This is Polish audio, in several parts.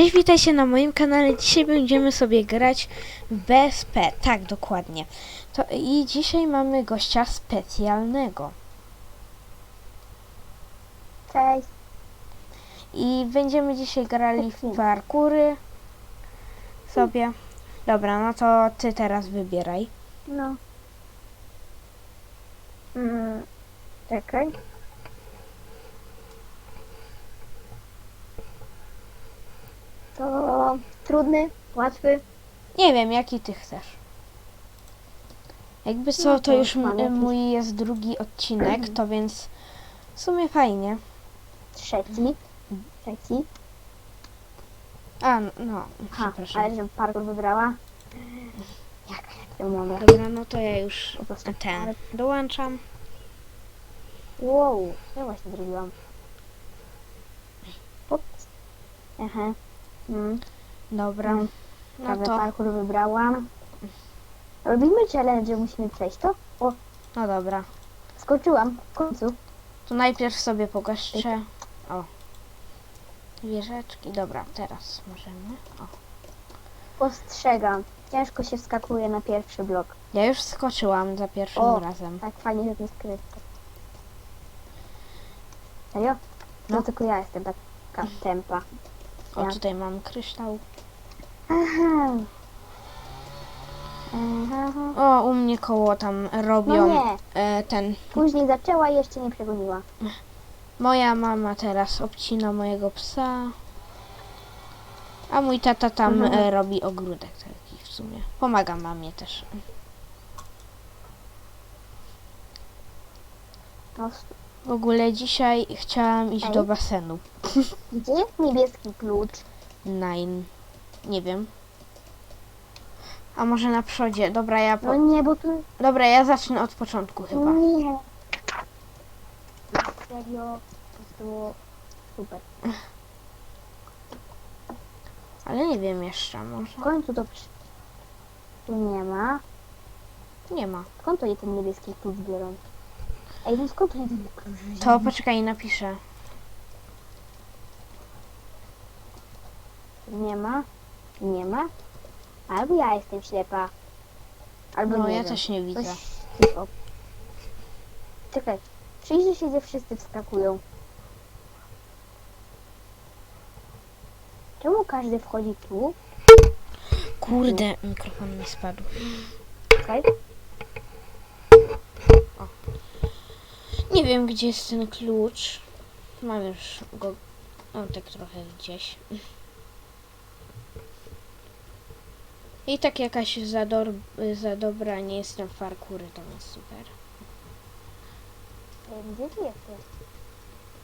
Cześć, witajcie na moim kanale. Dzisiaj będziemy sobie grać w BSP. Tak, dokładnie. To, I dzisiaj mamy gościa specjalnego. Cześć. I będziemy dzisiaj grali w parkury sobie. Dobra, no to ty teraz wybieraj. No. Mm, czekaj. To trudny, łatwy. Nie wiem, jaki ty chcesz. Jakby co, No to to już mam m- jakiś. mój jest drugi odcinek, to więc w sumie fajnie. Trzeci. Trzeci. A, no, Ha, przepraszam. ale żebym parkour wybrała. Jak ja to mogę? Dobra, no to ja już Po prostu ten dołączam. Wow, co ja właśnie zrobiłam? Ups. Aha. Mm, Dobra, Mm, no prawie to, parkour wybrałam. Robimy challenge, że musimy przejść to? O, no dobra. skoczyłam w końcu. To najpierw sobie pogaszczę. O. Wieżeczki. Dobra, teraz możemy. O. Postrzegam. Ciężko się wskakuje na pierwszy blok. Ja już skoczyłam za pierwszym O. razem. Tak fajnie, że to jest skrytka. Serio? No, No. tylko ja jestem taka tempa. O, tutaj mam kryształ. Aha. Aha. O, u mnie koło tam No robią nie, e, ten. później zaczęła i jeszcze nie przegoniła. Moja mama teraz obcina mojego psa. A mój tata tam Mhm. e, robi ogródek taki w sumie. Pomagam mamie też. No, s- W ogóle dzisiaj chciałam iść Ej. do basenu. gdzie jest niebieski klucz? Nine. Nie wiem. A może na przodzie? Dobra, ja po... No nie, bo tu... Dobra, ja zacznę od początku chyba. Nie. Serio? To było super. Ale nie wiem jeszcze, może. W końcu to... przy- Tu nie ma. Nie ma. Skąd oni ten niebieski klucz biorą? Ej, no skąd oni ten klucz To poczekaj, napiszę. Nie ma. Nie ma. Albo ja jestem ślepa. Albo No nie ja wiem. też nie widzę. Coś. Czekaj. Przyjrzyj się, gdzie wszyscy wskakują. Czemu każdy wchodzi tu? Kurde, mikrofon mi spadł. Czekaj. Nie wiem, gdzie jest ten klucz. Mam już go. O, tak trochę gdzieś. I tak jakaś za, dor- za dobra nie jestem w parkury, to jest super. Ej, Gdzie ty jesteś?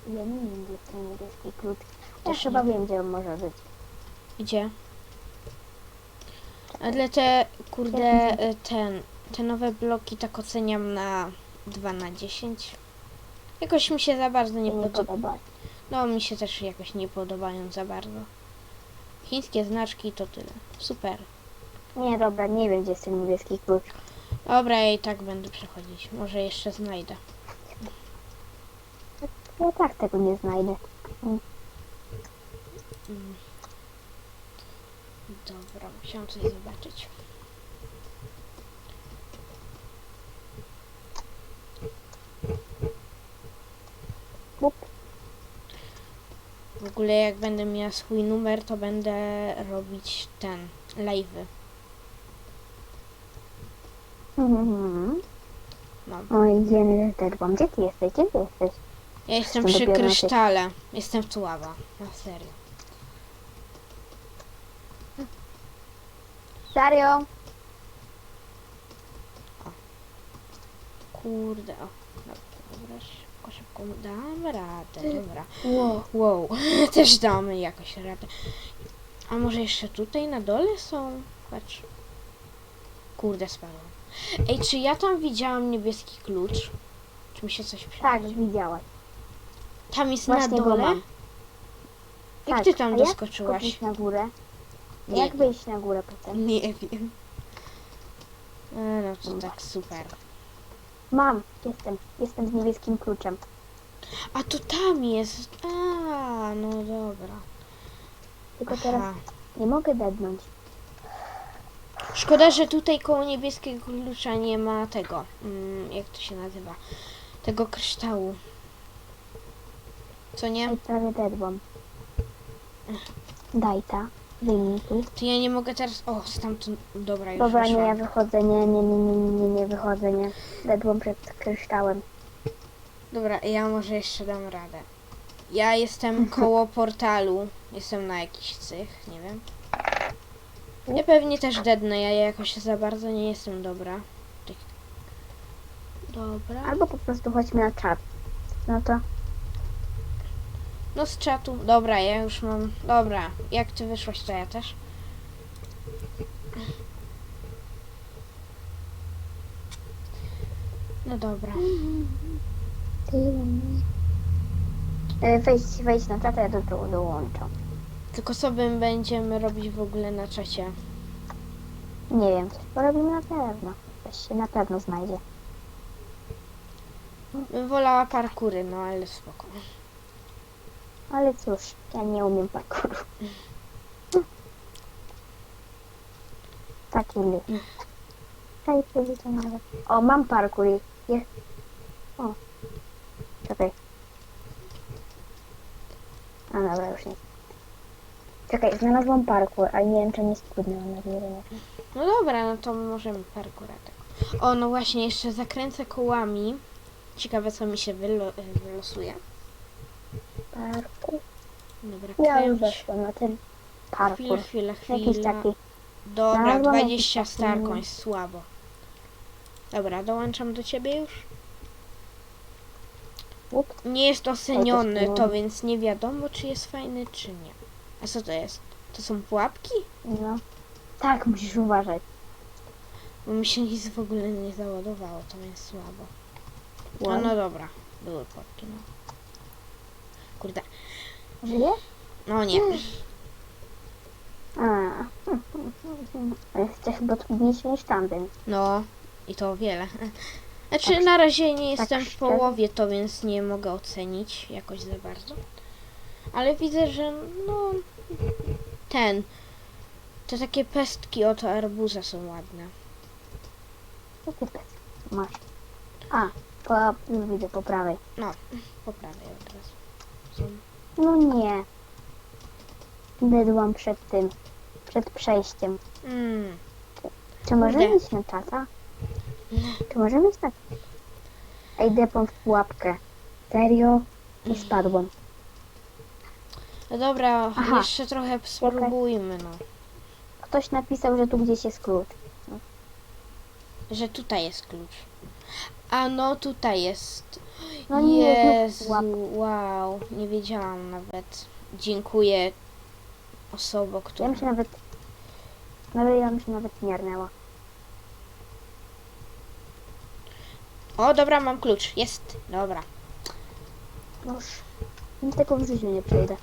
Ja nie wiem, gdzie jest ten niebieski klucz. Ja Też chyba nie. wiem, gdzie on może być. Gdzie? Ale te, kurde, e, ten, te nowe bloki tak oceniam na 2 na 10. Jakoś mi się za bardzo nie Nie, podoba. No, mi się też jakoś nie podobają za bardzo. Chińskie znaczki to tyle. Super. Nie, dobra, nie wiem, gdzie jest ten niebieski klucz. Dobra, ja i tak będę przechodzić. Może jeszcze znajdę. Ja tak tego nie znajdę. Mm. Dobra, musiałam coś zobaczyć. W ogóle jak będę miała swój numer, to będę robić ten, live'y. Mhm. No. Oj, idziemy. Gdzie ty jesteś? Gdzie ty jesteś? Ja jestem przy dopiero na tych- krysztale. Jestem w Tuława. Na serio. Serio? Kurde, o. Dobra, Dam radę, dobra. Wow. Wow, też damy jakoś radę. A może jeszcze tutaj na dole są? Patrz. Kurde, spadłam. Ej, czy ja tam widziałam niebieski klucz? Czy mi się coś Tak, przypadło? widziałaś. Tam jest Właśnie na go dole? mam. Jak Tak, ty tam a jak doskoczyłaś? skoczyć na górę? Nie jak wyjść na górę potem? Nie wiem. E, No to tak super. Mam, jestem. Jestem z niebieskim kluczem. A to tam jest. A, no dobra. Tylko teraz Aha. nie mogę dednąć. Szkoda, że tutaj koło niebieskiego klucza nie ma tego. Mm, jak to się nazywa? Tego kryształu. Co nie? Ej, prawie dedłam. Daj ta. Wyjmij tu. To ja nie mogę teraz. O, stamtąd. Dobra, już Dobra, nie, ja wychodzę. Nie, nie, nie, nie, nie, nie wychodzę, nie. Dedłam przed kryształem. Dobra, ja może jeszcze dam radę. Ja jestem koło portalu. Jestem na jakiś cych, nie wiem. Ja pewnie też dednę, ja jakoś za bardzo nie jestem dobra. Tak. Dobra. Albo po prostu chodźmy na czat. No to No z czatu. Dobra, ja już mam. Dobra, jak ty wyszłaś, to ja też. No dobra. Wejdź, wejdź na czat, ja do tego dołączam. Tylko co bym będziemy robić w ogóle na czacie? Nie wiem, coś porobimy na pewno. Coś się na pewno znajdzie. Bym wolała parkury, no ale spoko. Ale cóż, ja nie umiem parkouru. Taki ly. Czekaj, powiedział nawet. O, mam parkour. i- Je... O. Czekaj. A dobra, już nie. Czekaj, znalazłam parkour, ale nie wiem, czy nie spłynęłam na górę. No dobra, no to możemy parkura tak. O, no właśnie, jeszcze zakręcę kołami. Ciekawe, co mi się wylo wylosuje. Parkour. Dobra, Ja już kręć. weszłam na ten Chwilę, parkour. chwilę, Jakiś taki. Dobra, Znalazłam jakiś 20 taki- starkoń, słabo. Dobra, dołączam do ciebie już. Nie jest oceniony, to więc nie wiadomo, czy jest fajny, czy nie. A co to jest? To są pułapki? No. Tak, musisz uważać. Bo mi się nic w ogóle nie załadowało, to jest słabo. No, Wow. no dobra, były pułapki, no. Kurde, Żyje? no nie. A. Ale Jeszcze chyba trudniejsze niż tamten. No, i to wiele. Znaczy, na razie nie tak jestem w połowie, to więc nie mogę ocenić jakoś za bardzo. Ale widzę, że no, ten, te takie pestki od arbuza są ładne. Co ty pes masz? A, po, widzę po prawej. Po prawej od razu. Są. No nie. Bydłam przed tym. Przed przejściem. Mm. Czy możemy Kurde. iść na czata? Czy możemy na Ej, depą w pułapkę. Serio? I spadłam. No dobra, Aha. jeszcze trochę spróbujmy, no. Ktoś napisał, że tu gdzieś jest klucz. Że tutaj jest klucz. A no, tutaj jest. No nie, znów Jezu, pułapka. wow, nie wiedziałam nawet. Dziękuję osobom, Ja która... bym się nawet... Nawet ja bym się nawet nie arnęła. O, dobra, mam klucz. Jest, dobra. Noż. Nic tego w życiu nie przejdę.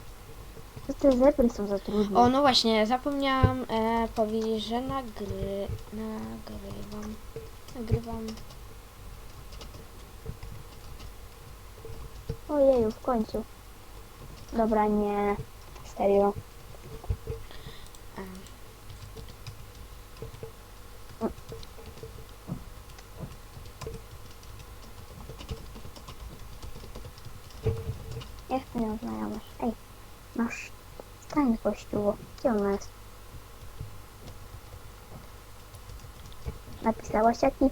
Co te zebry są za trudne? O, no właśnie, zapomniałam e, powiedzieć, że nagry... nagrywam. Nagrywam. Ojeju, w końcu. Dobra, nie. Serio. Jak to nie znajomość? Ej, masz stań kościół. Gdzie ona jest? Napisałaś jaki?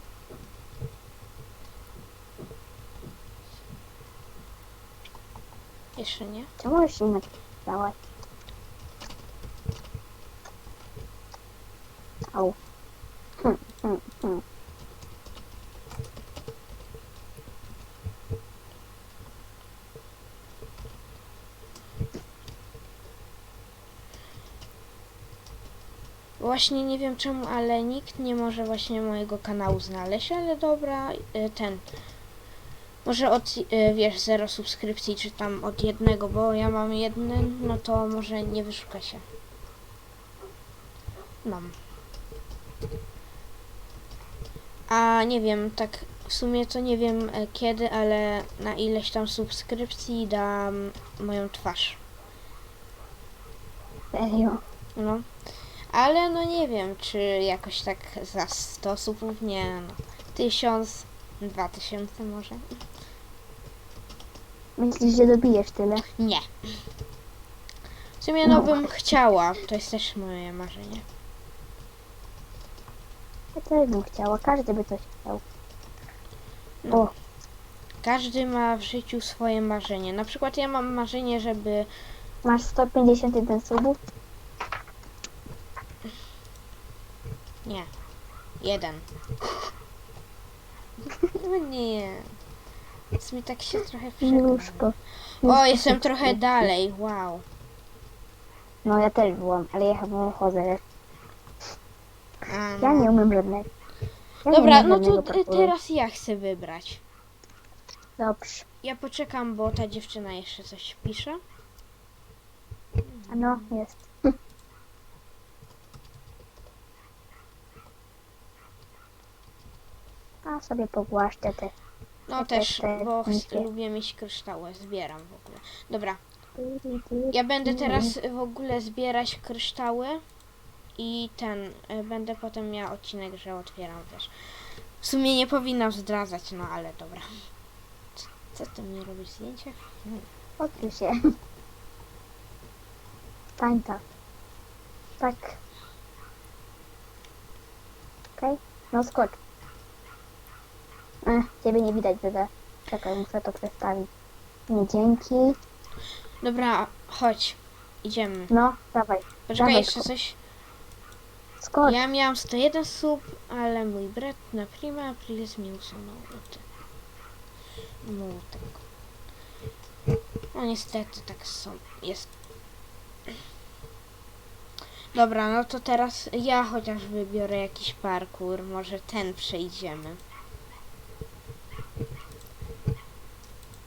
jeszcze nie? Czemu już nie napisałaś? Au. Hm, hm, hm. Właśnie nie wiem czemu, ale nikt nie może właśnie mojego kanału znaleźć, ale dobra, e, ten. Może od, e, wiesz, zero subskrypcji, czy tam od jednego, bo ja mam jeden, no to może nie wyszuka się. Mam. A nie wiem, tak w sumie to nie wiem e, kiedy, ale na ileś tam subskrypcji dam moją twarz. Serio. No. Ale no nie wiem, czy jakoś tak za 100 subów, nie no. 1000, 2000 może? Myślisz, że dobijesz tyle? Nie. W sumie no bym chciała, to jest też moje marzenie. Ja też bym chciała, każdy by coś chciał. No. O, Każdy ma w życiu swoje marzenie. Na przykład ja mam marzenie, żeby masz 151 subów? Nie. Jeden. No nie. Więc mi tak się trochę przegrywa. Miluszko. O, jestem trochę dalej. Wow. No ja też byłam, ale ja chyba chodzę. A, Ja no. nie umiem żadnego. Ja nie Dobra, umiem no żadnego to parkouru. teraz ja chcę wybrać. Dobrze. Ja poczekam, bo ta dziewczyna jeszcze coś pisze. A no, jest. A sobie pogłaszczę te. No Ja też, te bo lubię mieć kryształy. Zbieram w ogóle. Dobra, ja będę teraz w ogóle zbierać kryształy i ten, y, będę potem miała odcinek, że otwieram też. W sumie nie powinnam zdradzać, no ale dobra. Co, co ty mnie robisz zdjęcie? Odkryj się. Stań tak. Tak. Okej, no skocz. Ech, ciebie nie widać, byle. Czekaj, muszę to przestawić. Nie, dzięki. Dobra, chodź. Idziemy. No, dawaj. Poczekaj, Dawaj, jeszcze skocz. coś. Skocz. Ja miałam 101 sub, ale mój brat na prima aprilis mi usunął od mutek. No niestety tak są. Jest. Dobra, no to teraz ja chociaż wybiorę jakiś parkour. Może ten przejdziemy.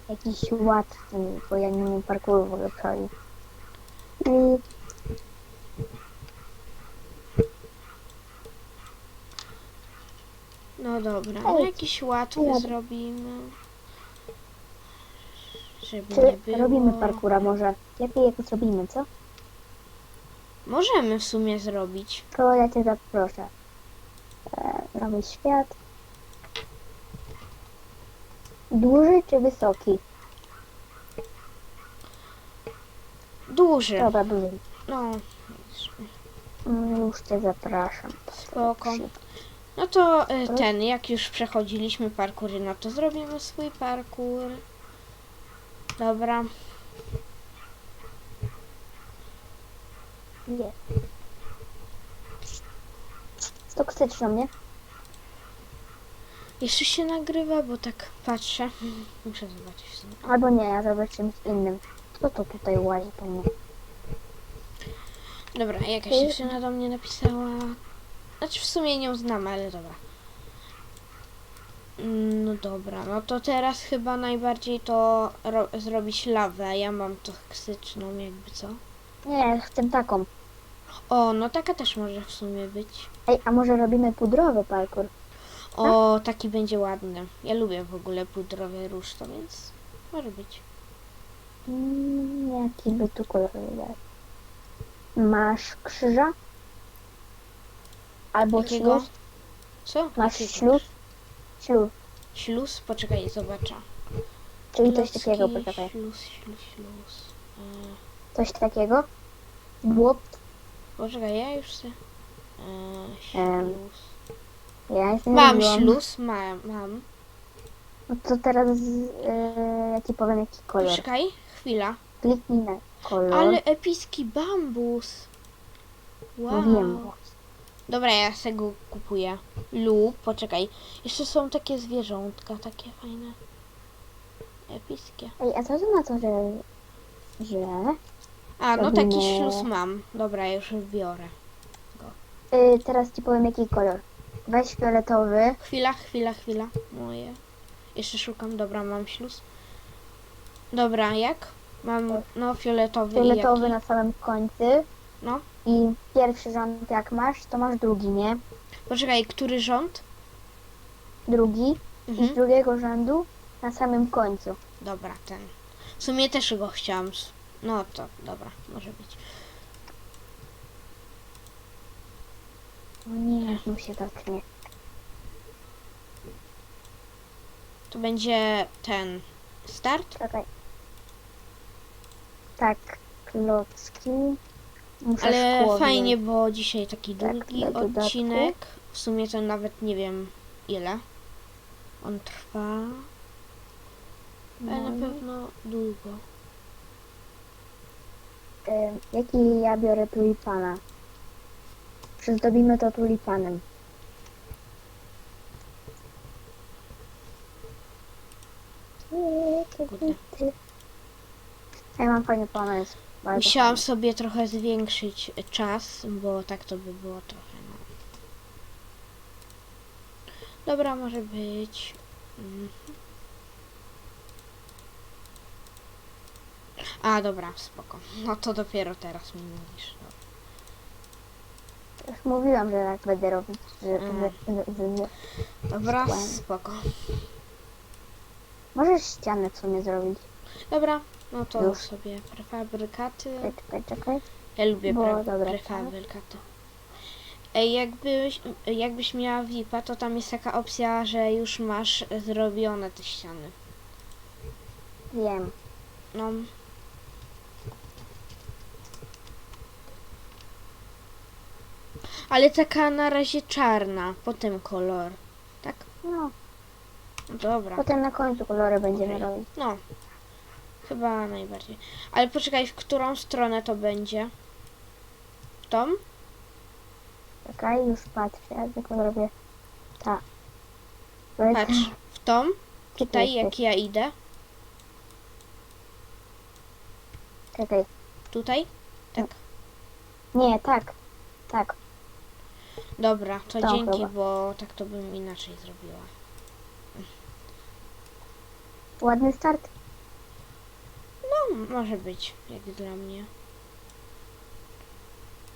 Jakiś łatwy, bo ja nie umiem parkouru w ogóle przechodzić. I No dobra, no Ej, jakiś łatwy dobra. zrobimy. Żeby czy nie było. robimy parkura może? Lepiej jak zrobimy, co? Możemy w sumie zrobić. To ja cię zaproszę. E, nowy świat. Duży czy wysoki? Duży. Dobra, duży. No, Mm, Już cię zapraszam. spoko. No to y, ten, jak już przechodziliśmy parkury, no to zrobimy swój parkour. Dobra. Nie. Toksyczną, nie? Jeszcze się nagrywa, bo tak patrzę. Muszę zobaczyć w sumie. Albo nie, ja zrobię czymś innym. Kto to tutaj łazi po mnie? Dobra, jakaś Ty- dziewczyna do mnie napisała. Znaczy w sumie nie znam, ale dobra. Mm, No dobra, no to teraz chyba najbardziej to ro- zrobić lawę. Ja mam toksyczną jakby co. Nie, chcę taką. O, no taka też może w sumie być. Ej, a może robimy pudrowy parkour? O, taki będzie ładny. Ja lubię w ogóle pudrowy róż, to więc może być. Mm, jaki by tu kolor wybrać? Masz krzyża? Albo Jakiego? śluz? Co? Masz Jakiego? śluz? Śluz. Śluz? Poczekaj, zobaczę. Czyli coś takiego, poczekaj. Śluz, śluz, śluz. E, Coś takiego? Błop. poczekaj, ja już se... E, Em, Ja Mam miłą. śluz, mam, mam. No to teraz e, ja ci powiem jaki kolor. Poczekaj, chwila. Kliknij na kolor. Ale epicki bambus. Wow. Wiem. Dobra, ja sobie go kupuję. Lub, poczekaj. Jeszcze są takie zwierzątka, takie fajne. Epickie. Ej, a co to na to, że... że... A, no taki śluz mam. Dobra, już biorę. Y, teraz ci powiem jaki kolor. Weź fioletowy. Chwila, chwila, chwila. Moje. Jeszcze szukam. Dobra, mam śluz. Dobra, jak? Mam, no, fioletowy, Fioletowy na samym końcu. No. I pierwszy rząd jak masz, to masz drugi, nie? Poczekaj, który rząd? Drugi. I z Mhm. drugiego rzędu na samym końcu. Dobra, ten. W sumie też go chciałam. No to, dobra, może być. No nie, znów się dotknie. To będzie ten start. Czekaj. Tak, klocki. Muszę Ale szkło fajnie, bo dzisiaj taki Tak, długi dodatku. odcinek. W sumie to nawet nie wiem ile. On trwa, ale No. na pewno długo. Jaki ja biorę tulipana? Przyzdobimy to tulipanem. Ja mam fajny pomysł. Bardzo Musiałam sobie trochę zwiększyć czas, bo tak to by było trochę. No. Dobra, może być. Mhm. A, dobra, spoko. No to dopiero teraz mi mówisz. Już mówiłam, że tak będę robić. Że, Mm. że, że, że, że. Dobra, spoko. Możesz ścianę w sumie zrobić. Dobra, no to Już. sobie prefabrykaty. Czekaj, czekaj, czekaj. Ja lubię Bo, pre, dobra, prefabrykaty. Ej, jakbyś, jakbyś miała VIP-a, to tam jest taka opcja, że już masz zrobione te ściany. Wiem. No. Ale taka na razie czarna, potem kolor. Tak? No, Dobra. potem na końcu kolory będziemy robić. No. Chyba najbardziej. Ale poczekaj, w którą stronę to będzie? Tą? Czekaj, już patrzę, ja tylko zrobię. Tak. Patrz, w tą? Tutaj, jak ja idę? Czekaj. Tutaj? Tak. Nie, tak. Tak. Dobra, to To dzięki, chyba. bo tak to bym inaczej zrobiła. Ładny start. No, może być, jak dla mnie.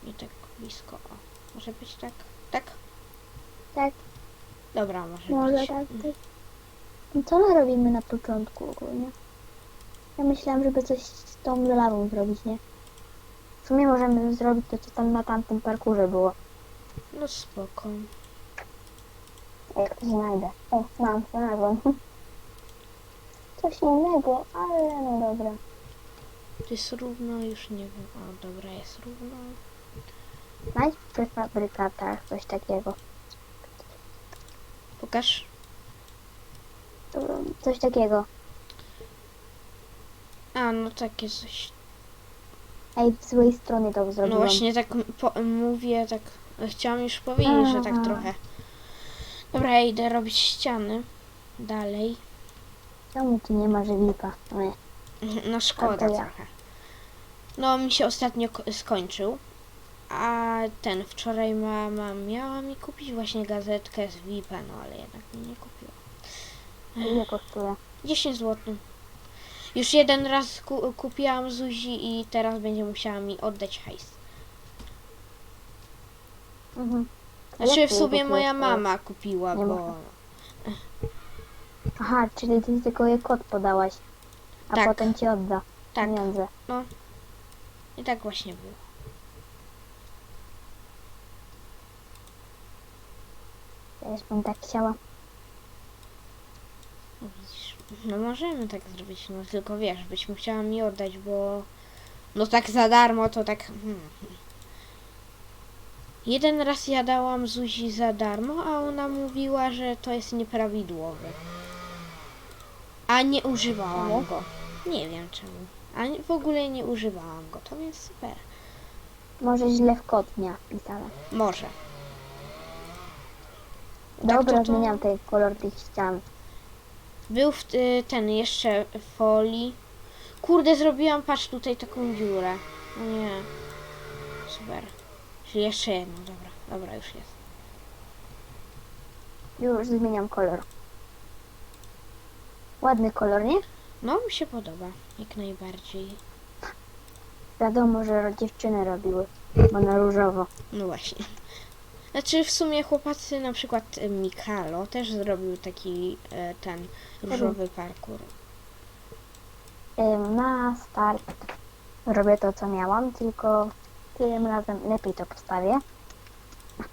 Nie tak blisko. O, może być tak? Tak? Tak, Dobra, może, może być. tak. tak. No co my robimy na początku ogólnie? Ja myślałam, żeby coś z tą lawą zrobić, nie? W sumie możemy zrobić to, co tam na tamtym parkurze było. No spoko. Jak znajdę. O, mam, znalazłam. Coś innego, ale no dobra. To jest równo, już nie wiem. O, dobra, jest równo. Znajdź w prefabrykatach coś takiego. Pokaż. Dobra, Coś takiego. A, no takie coś. Ej, z złej strony to No zrobiłam. właśnie tak po, mówię, tak chciałam już powiedzieć, że tak trochę. Dobra, ja idę robić ściany. Dalej. Czemu tu nie ma żywika? No szkoda ja. trochę. No mi się ostatnio ko- skończył. A ten wczoraj mama miała mi kupić właśnie gazetkę z VIP, no ale jednak mi nie kupiła. Ile kosztuje? 10 zł. Już jeden raz ku- kupiłam Zuzi i teraz będzie musiała mi oddać hajs. Mhm. Znaczy w sumie moja mama kupiła, Nie bo... Aha, czyli ty tylko jej kod podałaś, a Tak. potem ci odda Tak, pieniądze. i tak właśnie było. Też bym tak chciała. No widzisz, no możemy tak zrobić, no tylko wiesz, byś musiała mi oddać, bo no tak za darmo to tak... Hmm. Jeden raz ja dałam Zuzi za darmo, a ona mówiła, że to jest nieprawidłowe. A nie używałam Czemu? go. Nie wiem czemu. A w ogóle nie używałam go, to jest super. Może źle w kod miała wpisane. Może. Dobra, Tak, to- to- zmieniam ten kolor tych ścian. Był w, y, ten jeszcze w folii. Kurde, zrobiłam, patrz tutaj taką dziurę. No nie. Super. Czyli jeszcze jedno, dobra. Dobra, już jest. Już zmieniam kolor. Ładny kolor, nie? No, mi się podoba. Jak najbardziej. Wiadomo, że dziewczyny robiły, bo na różowo. No właśnie. Znaczy w sumie chłopacy, na przykład y, Mikalo też zrobił taki e, ten różowy parkour. Ym, Na start robię to, co miałam, tylko tym razem lepiej to postawię.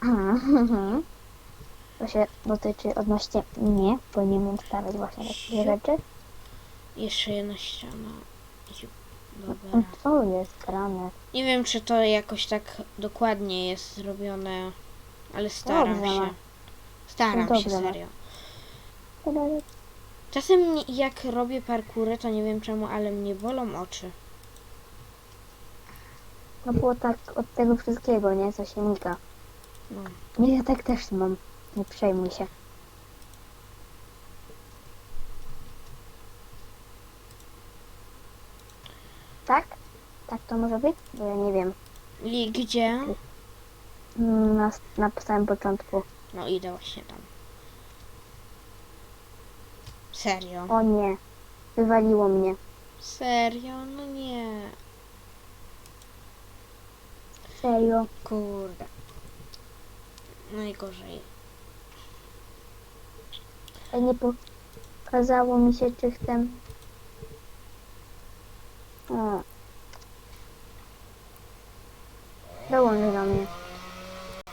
To się dotyczy odnośnie mnie, bo nie umiem stawiać właśnie takie rzeczy. Jeszcze jedna ściana. Dobra. No Co jest grane? Nie wiem, czy to jakoś tak dokładnie jest zrobione, ale staram Dobrze, się. Staram Dobrze, się serio. Czasem jak robię parkury, to nie wiem czemu, ale mnie bolą oczy. No było tak od tego wszystkiego, nie? Co się mika. No. Nie, ja tak też mam. Nie przejmuj się. Tak? Tak to może być? Bo ja nie wiem. I gdzie? Mm, Na, na samym początku. No idę właśnie tam. Serio? O nie. Wywaliło mnie. Serio? No nie. Serio. Kurde. Najgorzej. Ej, nie pokazało mi się, czy chcę... O. Dołącz do mnie.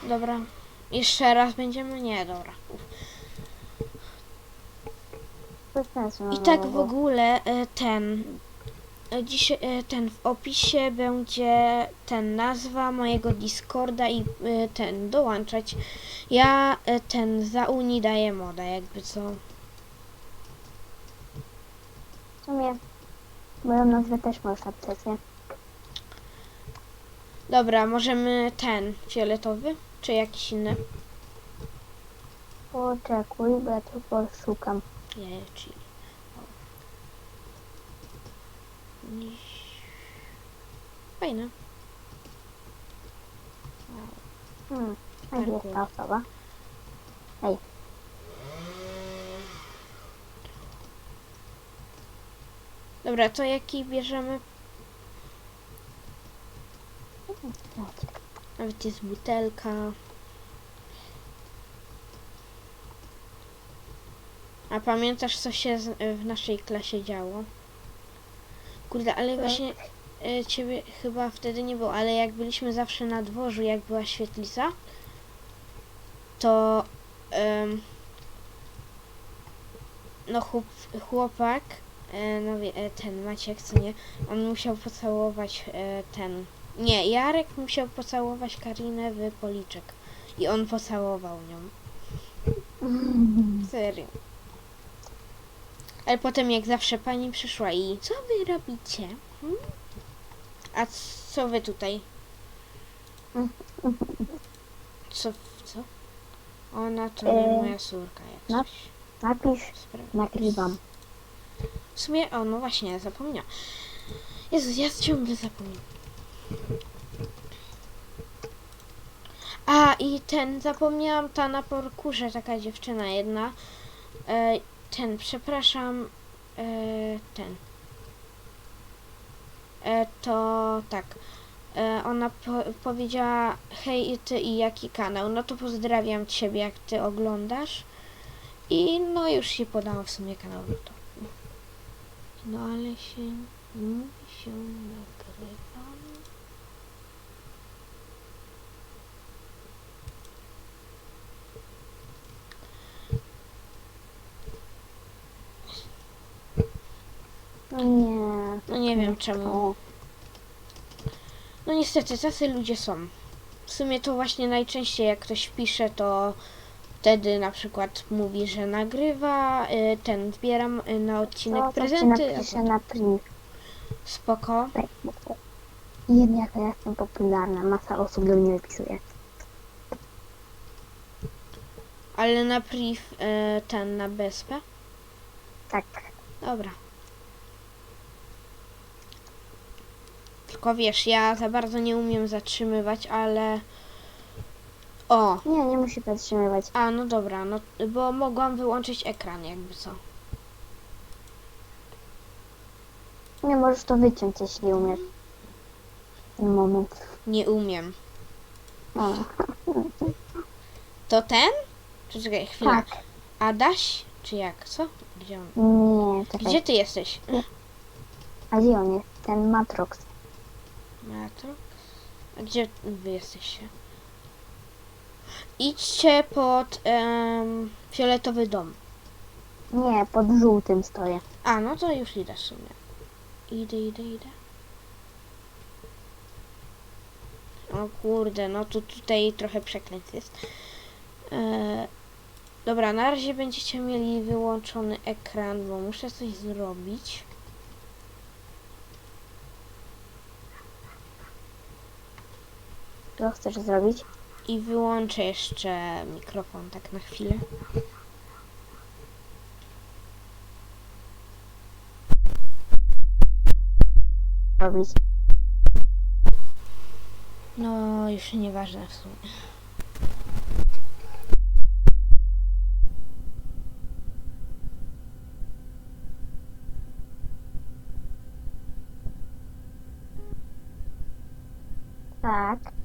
Dobra. Jeszcze raz będziemy? Nie, dobra. I tak w ogóle e, ten dzisiaj e, ten w opisie będzie ten nazwa mojego Discorda i e, ten dołączać. Ja e, ten za Uni daję moda, jakby co. W sumie moją nazwę też napisać, nie? Dobra, możemy ten fioletowy czy jakiś inny? Poczekuj, bo ja tylko szukam. Nie, czyli. o. Niś- Fajne. Hmm. Gdzie jest ta osoba? Dobra, to jaki bierzemy? Nawet jest butelka. A pamiętasz, co się w naszej klasie działo? Kurde, ale Tak. właśnie e, ciebie chyba wtedy nie było, ale jak byliśmy zawsze na dworzu, jak była świetlica, to em, no chłop, chłopak, e, no wie, e, ten Maciek, co nie, on musiał pocałować e, ten, nie, Jarek musiał pocałować Karinę w policzek i on pocałował nią. Serio. Ale potem jak zawsze pani przyszła i co wy robicie? Hmm? A co wy tutaj? Co? Co? Ona to nie moja córka jak coś. Napisz, Spra- nagrywam. W sumie, o no właśnie, zapomniałam. Jezu, ja ciągle zapominam. A, i ten, zapomniałam, ta na parkurze, taka dziewczyna jedna. E, ten, przepraszam, e, ten. E, to tak. E, ona po, powiedziała, hej, ty i jaki kanał? No to pozdrawiam ciebie, jak ty oglądasz. I no już ci podałam w sumie kanał, no ale się mówi się nagrywam. No nie. No nie wiem czemu. No niestety, tacy ludzie są. W sumie to właśnie najczęściej jak ktoś pisze, to wtedy na przykład mówi, że nagrywa, y, ten zbieram y, na odcinek no to ci prezenty. a napiszę potem- na priv. Spoko. Jaka ja jestem popularna, masa osób do mnie wypisuje. Ale na priv y, ten na BSP? Tak. Dobra. Tylko wiesz, ja za bardzo nie umiem zatrzymywać, ale... O, Nie, nie musi zatrzymywać. a no dobra, no bo mogłam wyłączyć ekran jakby co. Nie możesz to wyciąć, jeśli umiesz. Ten moment. Nie umiem. O, To ten? Czekaj, chwilę. tak. Adaś? Czy jak? Co? Gdzie on? Nie, czekaj. Gdzie ty jesteś? A gdzie on jest? Ten Matrox. Metro? A gdzie wy jesteście? Idźcie pod em, fioletowy dom. Nie, pod żółtym stoję. A, no to już idę w sumie. Idę, idę, idę. O kurde, no to tutaj trochę przekręt jest. E, dobra, na razie będziecie mieli wyłączony ekran, bo muszę coś zrobić. Co chcesz zrobić? I wyłączę jeszcze mikrofon tak na chwilę. Robić. No, już nieważne w sumie. Tak.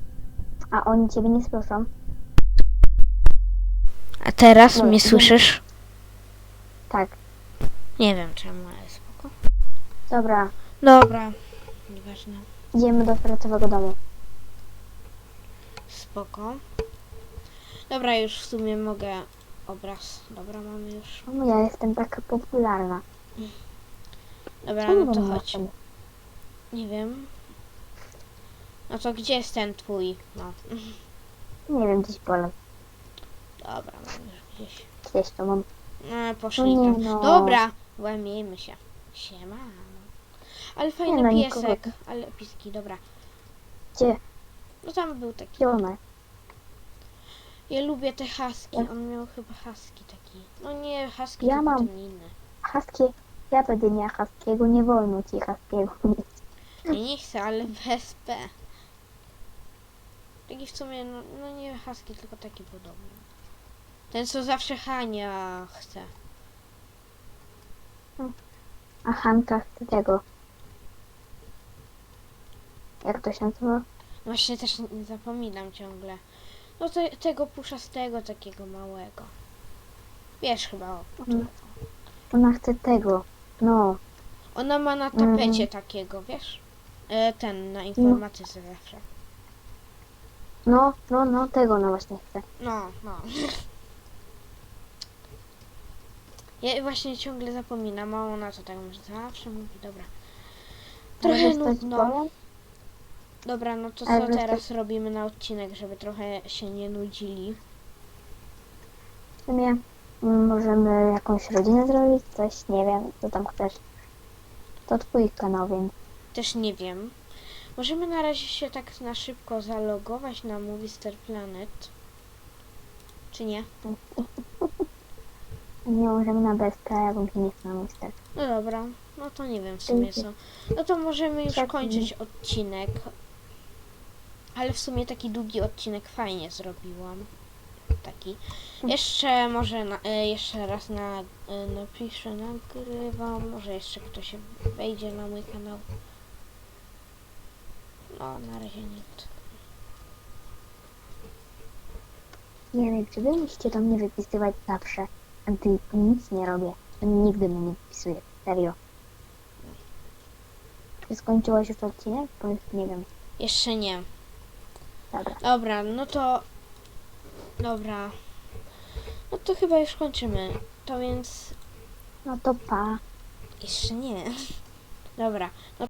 A oni ciebie nie słyszą. A teraz No, mnie słyszysz? Tak. Nie wiem czemu, ale spoko. Dobra. Dobra, nieważne. Idziemy do fioletowego domu. Spoko. Dobra, już w sumie mogę obraz. Dobra, mamy już. Czemu ja jestem taka popularna? Dobra, Czemu no to mam chodź. Nie wiem. No to gdzie jest ten twój? No. Nie wiem, gdzieś polem. Dobra, mamy już gdzieś. Gdzieś to mam. No, poszli No nie tam. no. Dobra, łamiejmy się. Siema. Ale fajny no, piesek. nikogo. Ale piski, dobra. Gdzie? No tam był taki. Gdzie ona? Ja lubię te haski. Ja- On miał chyba haski taki. No nie, haski Ja to mam. potem inne. Husky. Ja będę miała Huskiego. Nie wolno ci Huskiego mieć. Ja nie chcę, ale bez P. Taki w sumie, no, no nie haski, tylko taki podobny. Ten, co zawsze Hania chce. A Hanka chce tego. Jak to się nazywa? Właśnie też nie zapominam ciągle. No te, tego puszastego, takiego małego. Wiesz chyba o. Mm. Ona chce tego. No. Ona ma na Mhm. tapecie takiego, wiesz? E, ten, na informatyce zawsze. No, no, no, tego ona właśnie chce. No, no. Ja właśnie ciągle zapominam, a ona to tak może zawsze mówi, dobra. Trochę Możesz nudno. Dobra, no to Ale co teraz robimy na odcinek, żeby trochę się nie nudzili? W sumie mm, możemy jakąś rodzinę zrobić, coś, nie wiem, co tam chcesz. To twój kanał, więc Też nie wiem. Możemy na razie się tak na szybko zalogować na Movie Star Planet. Czy nie? nie możemy na bym się nie chciała myśleć. No dobra, no to nie wiem w sumie co. No to możemy już Tak, kończyć odcinek. Ale w sumie taki długi odcinek fajnie zrobiłam. Taki. Jeszcze może na, e, jeszcze raz na, e, napiszę, nagrywam. Może jeszcze ktoś wejdzie na mój kanał. No, na razie nikt. Nie wiem, czy wy musicie do mnie wypisywać zawsze, a gdy nic nie robię, nigdy mnie nie wypisuje. Serio. Czy skończyłaś już odcinek? Bo już nie wiem. Jeszcze nie. Dobra. Dobra, no to. Dobra. No to chyba już kończymy. To więc. No to pa. Jeszcze nie. Dobra. No